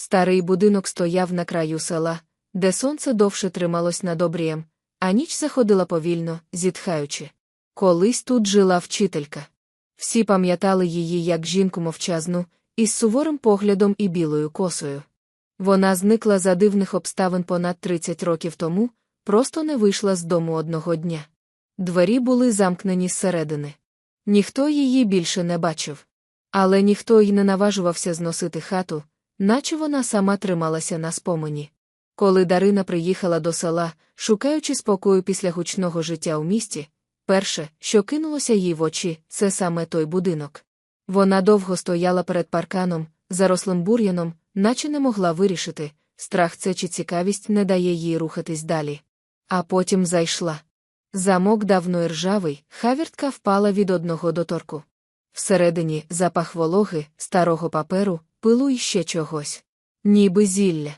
Старий будинок стояв на краю села, де сонце довше трималось над обрієм, а ніч заходила повільно, зітхаючи. Колись тут жила вчителька. Всі пам'ятали її як жінку мовчазну, із суворим поглядом і білою косою. Вона зникла за дивних обставин понад 30 років тому, просто не вийшла з дому одного дня. Двері були замкнені зсередини. Ніхто її більше не бачив. Але ніхто й не наважувався зносити хату, наче вона сама трималася на спомені. Коли Дарина приїхала до села, шукаючи спокою після гучного життя у місті, перше, що кинулося їй в очі, це саме той будинок. Вона довго стояла перед парканом, зарослим бур'яном, наче не могла вирішити, страх це чи цікавість не дає їй рухатись далі. А потім зайшла. Замок давно і ржавий, хавіртка впала від одного доторку. Всередині запах вологи, старого паперу, пилу і ще чогось. Ніби зілля.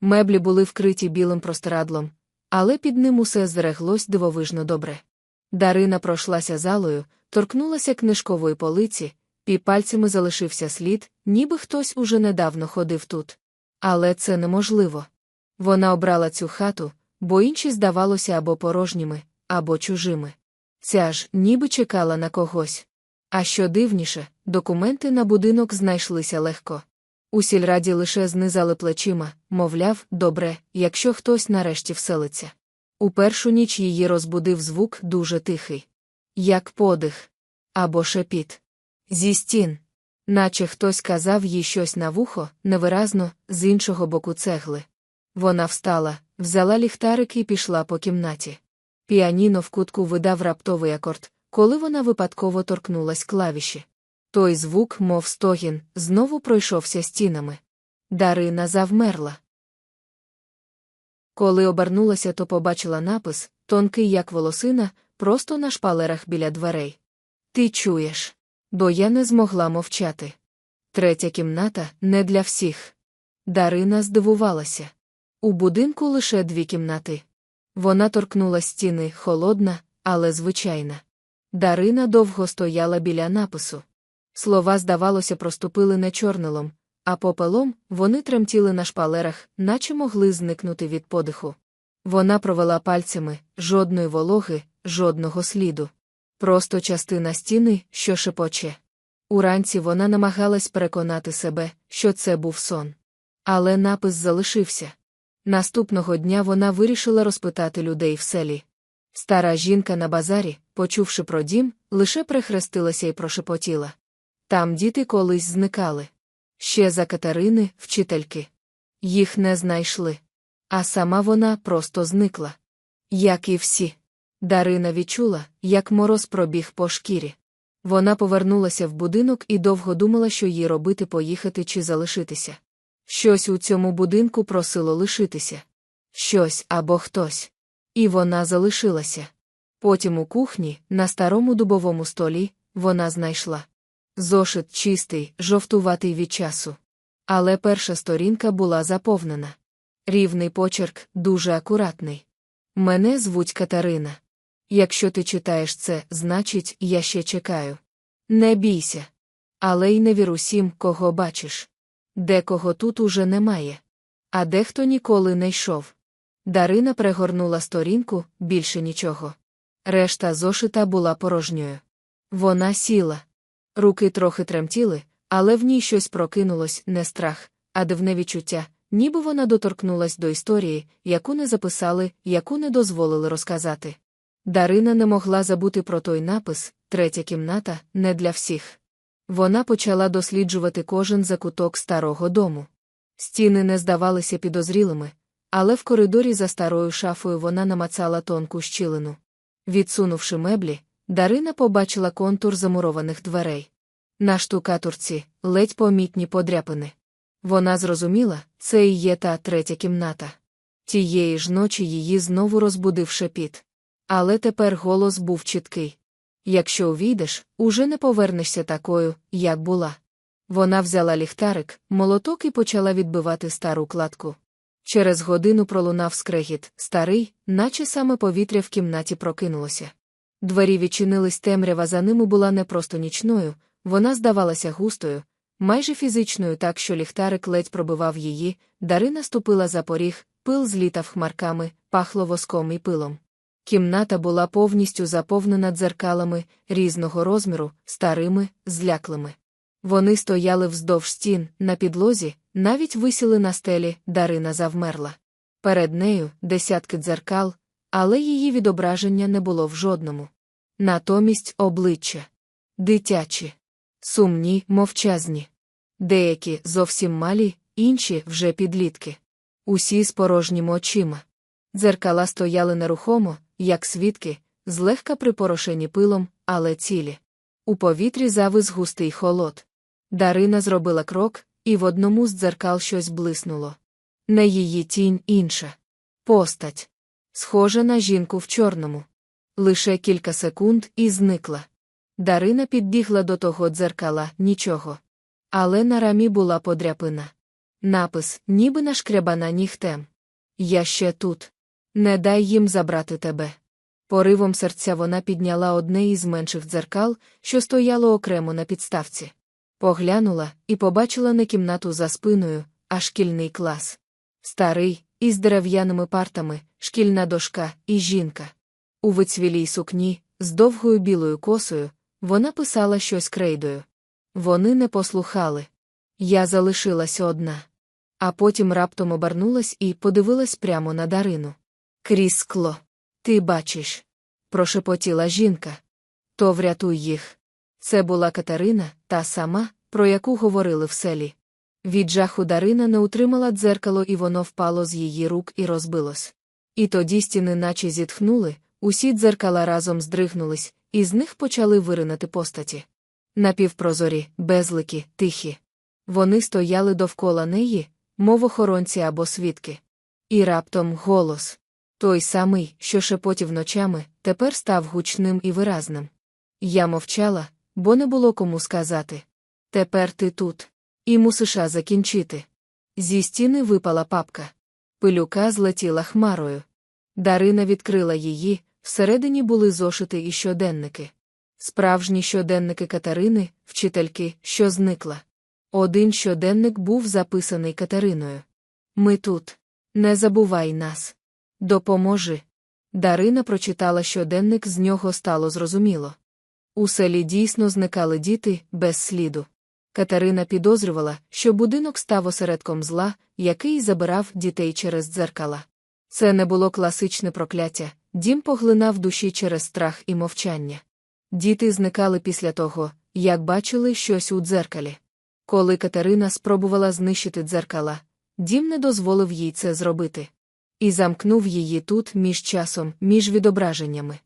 Меблі були вкриті білим простирадлом, але під ним усе зреглось дивовижно добре. Дарина пройшлася залою, торкнулася книжкової полиці, пі пальцями залишився слід, ніби хтось уже недавно ходив тут. Але це неможливо. Вона обрала цю хату, бо інші здавалося або порожніми, або чужими. Ця ж ніби чекала на когось. А що дивніше, документи на будинок знайшлися легко. У сільраді лише знизали плечима, мовляв, добре, якщо хтось нарешті вселиться. У першу ніч її розбудив звук дуже тихий, як подих або шепіт. Зі стін. Наче хтось казав їй щось на вухо, невиразно, з іншого боку цегли. Вона встала, взяла ліхтарик і пішла по кімнаті. Піаніно в кутку видав раптовий акорд, коли вона випадково торкнулась клавіші. Той звук, мов стогін, знову пройшовся стінами. Дарина завмерла. Коли обернулася, то побачила напис, тонкий, як волосина, просто на шпалерах біля дверей. Ти чуєш? Бо я не змогла мовчати. Третя кімната не для всіх. Дарина здивувалася. У будинку лише дві кімнати. Вона торкнула стіни, холодна, але звичайна. Дарина довго стояла біля напису. Слова, здавалося, проступили не чорнилом, а попелом вони тремтіли на шпалерах, наче могли зникнути від подиху. Вона провела пальцями жодної вологи, жодного сліду. Просто частина стіни, що шепоче. Уранці вона намагалась переконати себе, що це був сон. Але напис залишився. Наступного дня вона вирішила розпитати людей в селі. Стара жінка на базарі, почувши про дім, лише прихрестилася і прошепотіла. Там діти колись зникали. Ще за Катерини, вчительки. Їх не знайшли. А сама вона просто зникла. Як і всі. Дарина відчула, як мороз пробіг по шкірі. Вона повернулася в будинок і довго думала, що їй робити поїхати чи залишитися. Щось у цьому будинку просило лишитися. Щось або хтось. І вона залишилася. Потім у кухні, на старому дубовому столі, вона знайшла. Зошит чистий, жовтуватий від часу. Але перша сторінка була заповнена. Рівний почерк, дуже акуратний. Мене звуть Катерина. Якщо ти читаєш це, значить, я ще чекаю. Не бійся. Але й не вір усім, кого бачиш. Декого тут уже немає. А дехто ніколи не йшов. Дарина пригорнула сторінку, більше нічого. Решта зошита була порожньою. Вона сіла. Руки трохи тремтіли, але в ній щось прокинулось не страх, а дивне відчуття, ніби вона доторкнулась до історії, яку не записали, яку не дозволили розказати. Дарина не могла забути про той напис третя кімната не для всіх. Вона почала досліджувати кожен закуток старого дому. Стіни не здавалися підозрілими, але в коридорі за старою шафою вона намацала тонку щілину. Відсунувши меблі, Дарина побачила контур замурованих дверей. На штукатурці ледь помітні подряпини. Вона зрозуміла, це і є та третя кімната. Тієї ж ночі її знову розбудив шепіт. Але тепер голос був чіткий. Якщо увійдеш, уже не повернешся такою, як була. Вона взяла ліхтарик, молоток і почала відбивати стару кладку. Через годину пролунав скрегіт, старий, наче саме повітря в кімнаті прокинулося. Двері відчинились темрява за ними була не просто нічною, вона здавалася густою, майже фізичною, так що ліхтарик ледь пробивав її, Дарина ступила за поріг, пил злітав хмарками, пахло воском і пилом. Кімната була повністю заповнена дзеркалами різного розміру, старими, зляклими. Вони стояли вздовж стін, на підлозі, навіть висіли на стелі, Дарина завмерла. Перед нею десятки дзеркал, але її відображення не було в жодному. Натомість обличчя дитячі, сумні, мовчазні. Деякі зовсім малі, інші вже підлітки. Усі з порожніми очима. Дзеркала стояли нерухомо, як свідки, злегка припорошені пилом, але цілі. У повітрі завис густий холод. Дарина зробила крок, і в одному з дзеркал щось блиснуло. Не її тінь інша. Постать. Схожа на жінку в чорному. Лише кілька секунд і зникла. Дарина підбігла до того дзеркала нічого. Але на рамі була подряпина. Напис, ніби нашкрябана нігтем. Я ще тут. Не дай їм забрати тебе. Поривом серця вона підняла одне із менших дзеркал, що стояло окремо на підставці. Поглянула і побачила не кімнату за спиною, а шкільний клас. Старий, із дерев'яними партами, шкільна дошка і жінка. У вицвілій сукні, з довгою білою косою, вона писала щось крейдою. Вони не послухали. Я залишилася одна. А потім раптом обернулась і подивилась прямо на Дарину. Крізь скло. Ти бачиш, прошепотіла жінка. То врятуй їх. Це була Катерина, та сама, про яку говорили в селі. Від жаху Дарина не утримала дзеркало, і воно впало з її рук і розбилось. І тоді стіни наче зітхнули, усі дзеркала разом здригнулись, і з них почали виринати постаті. Напівпрозорі, безлики, тихі. Вони стояли довкола неї, мов охоронці або свідки. І раптом голос. Той самий, що шепотів ночами, тепер став гучним і виразним. Я мовчала, бо не було кому сказати. Тепер ти тут. І мусиш закінчити. Зі стіни випала папка. Пилюка злетіла хмарою. Дарина відкрила її, всередині були зошити і щоденники. Справжні щоденники Катерини, вчительки, що зникла. Один щоденник був записаний Катериною. Ми тут. Не забувай нас. Допоможи. Дарина прочитала щоденник, з нього стало зрозуміло. У селі дійсно зникали діти без сліду. Катерина підозрювала, що будинок став осередком зла, який забирав дітей через дзеркала. Це не було класичне прокляття, дім поглинав душі через страх і мовчання. Діти зникали після того, як бачили щось у дзеркалі. Коли Катерина спробувала знищити дзеркала, дім не дозволив їй це зробити. І замкнув її тут між часом, між відображеннями.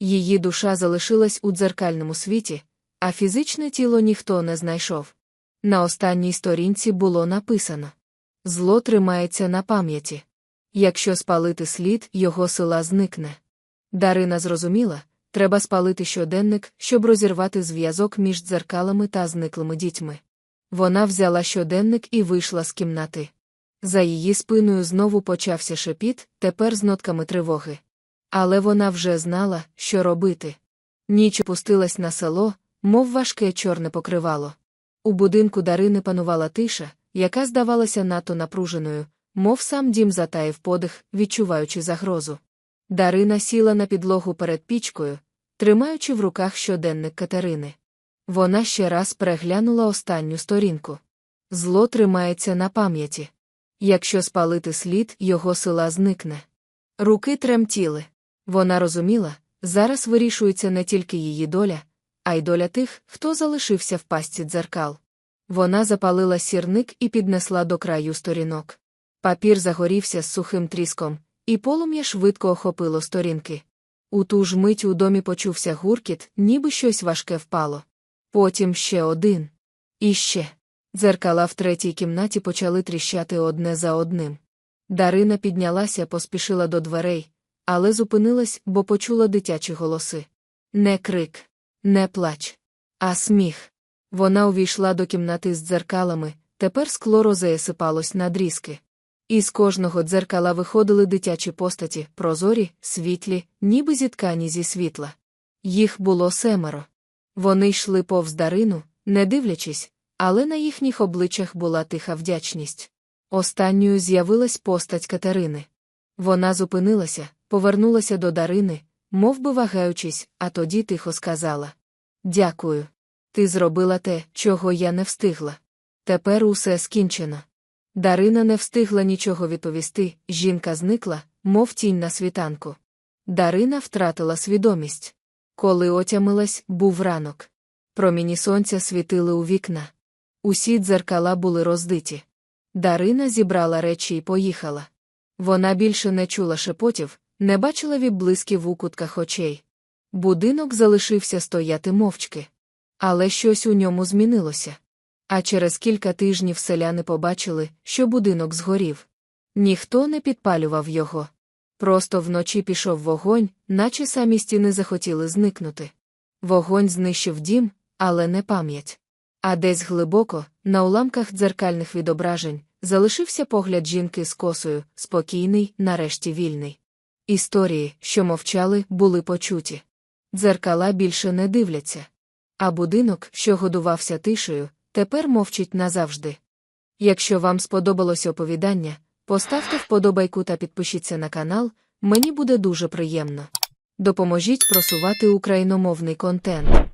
Її душа залишилась у дзеркальному світі, а фізичне тіло ніхто не знайшов. На останній сторінці було написано Зло тримається на пам'яті. Якщо спалити слід, його сила зникне. Дарина зрозуміла, треба спалити щоденник, щоб розірвати зв'язок між дзеркалами та зниклими дітьми. Вона взяла щоденник і вийшла з кімнати. За її спиною знову почався шепіт, тепер з нотками тривоги. Але вона вже знала, що робити. Ніч опустилась на село, мов важке чорне покривало. У будинку Дарини панувала тиша, яка здавалася надто напруженою, мов сам дім затаїв подих, відчуваючи загрозу. Дарина сіла на підлогу перед пічкою, тримаючи в руках щоденник Катерини. Вона ще раз переглянула останню сторінку. Зло тримається на пам'яті. Якщо спалити слід, його сила зникне. Руки тремтіли. Вона розуміла, зараз вирішується не тільки її доля, а й доля тих, хто залишився в пастці дзеркал. Вона запалила сірник і піднесла до краю сторінок. Папір загорівся з сухим тріском, і полум'я швидко охопило сторінки. У ту ж мить у домі почувся гуркіт, ніби щось важке впало. Потім ще один. І ще. Дзеркала в третій кімнаті почали тріщати одне за одним. Дарина піднялася, поспішила до дверей, але зупинилась, бо почула дитячі голоси. Не крик, не плач, а сміх. Вона увійшла до кімнати з дзеркалами, тепер скло розеєсипалось на дрізки. Із кожного дзеркала виходили дитячі постаті, прозорі, світлі, ніби зіткані зі світла. Їх було семеро. Вони йшли повз Дарину, не дивлячись, але на їхніх обличчях була тиха вдячність. Останньою з'явилась постать Катерини. Вона зупинилася, повернулася до Дарини, мов би вагаючись, а тоді тихо сказала: Дякую. Ти зробила те, чого я не встигла. Тепер усе скінчено. Дарина не встигла нічого відповісти, жінка зникла, мов тінь на світанку. Дарина втратила свідомість. Коли отямилась, був ранок. Проміні сонця світили у вікна. Усі дзеркала були роздиті. Дарина зібрала речі і поїхала. Вона більше не чула шепотів, не бачила відблисків у кутках очей. Будинок залишився стояти мовчки. Але щось у ньому змінилося. А через кілька тижнів селяни побачили, що будинок згорів. Ніхто не підпалював його. Просто вночі пішов вогонь, наче самі стіни захотіли зникнути. Вогонь знищив дім, але не пам'ять. А десь глибоко, на уламках дзеркальних відображень, залишився погляд жінки з косою, спокійний, нарешті вільний. Історії, що мовчали, були почуті. Дзеркала більше не дивляться. А будинок, що годувався тишею, тепер мовчить назавжди. Якщо вам сподобалось оповідання, поставте вподобайку та підпишіться на канал, мені буде дуже приємно. Допоможіть просувати україномовний контент.